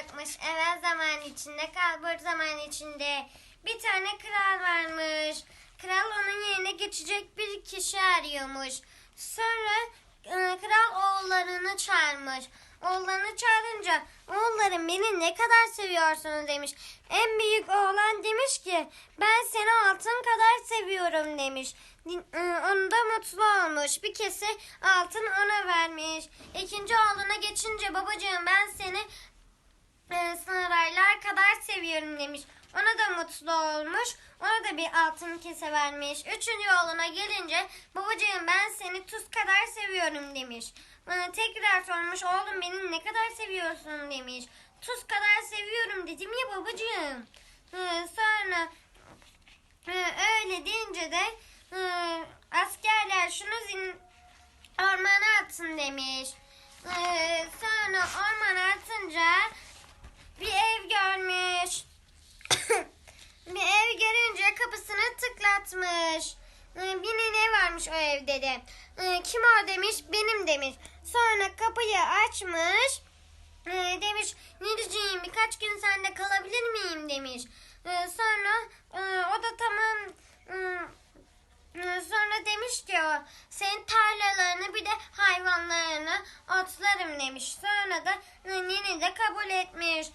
olacakmış. Evvel zaman içinde, kalbur zaman içinde. Bir tane kral varmış. Kral onun yerine geçecek bir kişi arıyormuş. Sonra e, kral oğullarını çağırmış. Oğullarını çağırınca oğullarım beni ne kadar seviyorsunuz demiş. En büyük oğlan demiş ki ben seni altın kadar seviyorum demiş. E, Onu da mutlu olmuş. Bir kese altın ona vermiş. İkinci oğluna geçince babacığım ben seni e, kadar seviyorum demiş. Ona da mutlu olmuş. Ona da bir altın kese vermiş. Üçüncü oğluna gelince babacığım ben seni tuz kadar seviyorum demiş. Bana tekrar sormuş oğlum beni ne kadar seviyorsun demiş. Tuz kadar seviyorum dedim ya babacığım. E, sonra e, öyle deyince de e, askerler şunu zin, ormana atın demiş. Sonra ormana atınca bir ev görmüş. bir ev görünce kapısını tıklatmış. Ee, Bir nene varmış o evde de. Ee, Kim o demiş benim demiş. Sonra kapıyı açmış. Ee, demiş Nilciğim birkaç gün sende kalabilir miyim demiş. Sonra e, o da tamam ım, ee, Sonra demiş ki o senin tarlalarını bir de hayvanlarını otlarım demiş. Sonra da e, nene de kabul etmiş.